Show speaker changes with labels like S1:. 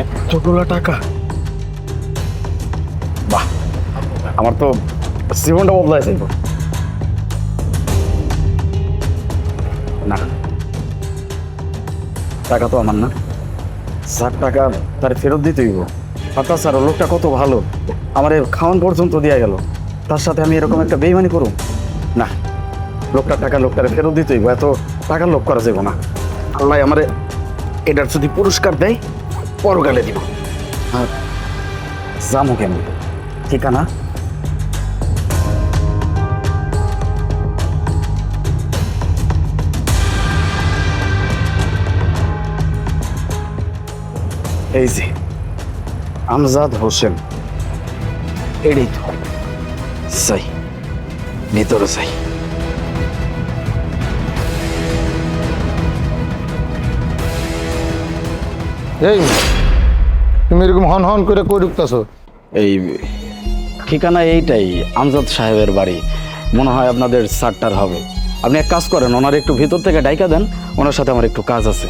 S1: এতগুলো টাকা?
S2: বাহ আমার তো জীবনটা বদলায় যাইব। না টাকা তো আমার না। স্যার টাকা তার ফেরত দিতে হইব। আর তাছাড়া লোকটা কত ভালো আমার খাওয়ান পর্যন্ত দেওয়া গেল। তার সাথে আমি এরকম একটা বেইমানি করুম? না লোকটার টাকা লোকটারে ফেরত দিতে হইব এত টাকার লোক করা যাবে না। আল্লাহ আমারে এটার যদি পুরস্কার দেয় পরকালে দিব। আর জামু কেমন? ঠিকানা? এই যে আমজাদ হোসেন। এটাই তো। যাই ভিতরে যাই।
S3: এই তুমি এরকম হন হন করে কই ঢুকতেছো?
S2: এই ঠিকানা এইটাই, আমজাদ সাহেবের বাড়ি। মনে হয় আপনাদের সারটার হবে। আপনি এক কাজ করেন, ওনার একটু ভিতর থেকে ডাইকা দেন, ওনার সাথে আমার একটু কাজ আছে।